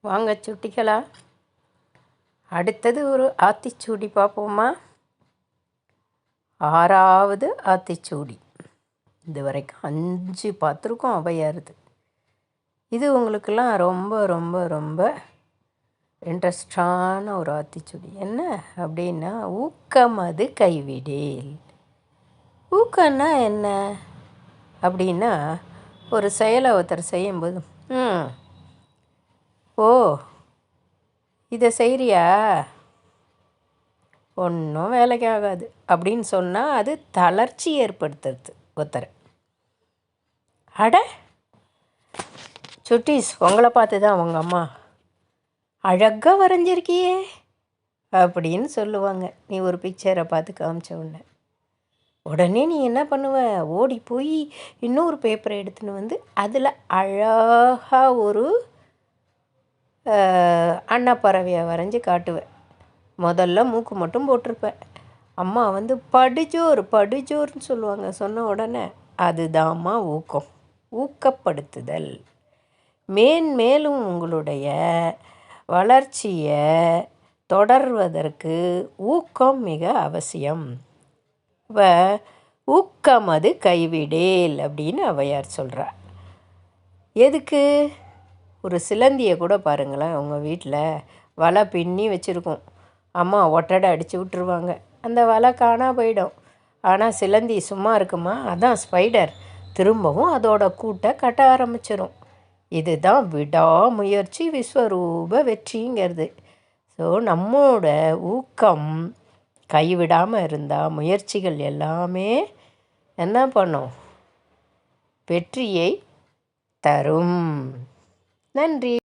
வாங்க சுட்டிகளா. அடுத்தது ஒரு ஆத்திச்சூடி பார்ப்போமா? ஆறாவது ஆத்திச்சூடி. இது வரைக்கும் அஞ்சு பார்த்துருக்கோம் அவையாருது. இது உங்களுக்கெல்லாம் ரொம்ப ரொம்ப ரொம்ப இன்ட்ரெஸ்டான ஒரு ஆத்திச்சூடி. என்ன அப்படின்னா ஊக்கம் அது கைவிடேல். ஊக்கம்னா என்ன? அப்படின்னா ஒரு செயலை ஒருத்தர் செய்யும்போது ம் ஓ இதை செய்கிறியா ஒன்றும் வேலைக்கு ஆகாது. அப்படின்னு சொன்னால் அது தளர்ச்சி ஏற்படுத்துறது ஒருத்தர். அட சுட்டீஸ் உங்களை பார்த்து தான் உங்கள் அம்மா அழகாக வரைஞ்சிருக்கியே அப்படின்னு சொல்லுவாங்க. நீ ஒரு பிக்சரை பார்த்து காமிச்ச உடனே. உடனே நீ என்ன பண்ணுவ? ஓடி போய் இன்னொரு பேப்பரை எடுத்துன்னு வந்து அதில் அழகாக ஒரு அண்ணா அன்னப்பறவையை வரைஞ்சி காட்டுவேன். முதல்ல மூக்கு மட்டும் போட்டிருப்பேன். அம்மா வந்து படுஜோர் படுஜோர்னு சொல்லுவாங்க சொன்ன உடனே அதுதாம்மா ஊக்கம். ஊக்கப்படுத்துதல். மேன்மேலும் உங்களுடைய வளர்ச்சியை தொடர்வதற்கு ஊக்கம் மிக அவசியம். இப்போ அது கைவிடேல் அப்படின்னு அவையார் சொல்கிறார் எதுக்கு? ஒரு சிலந்தியை கூட பாருங்களேன் உங்கள் வீட்டில் வலை பின்னி வச்சுருக்கோம். அம்மா ஒட்டடை அடித்து விட்டுருவாங்க. அந்த வலை காணா போயிடும். ஆனால் சிலந்தி சும்மா இருக்குமா? அதான் ஸ்பைடர் திரும்பவும் அதோட கூட்டை கட்ட ஆரம்பிச்சிடும் இதுதான் விடாமுயற்சி விஸ்வரூப வெற்றிங்கிறது. ஸோ நம்மோட ஊக்கம் கைவிடாமல் இருந்தால் முயற்சிகள் எல்லாமே என்ன பண்ணும்? வெற்றியை தரும். நன்றி.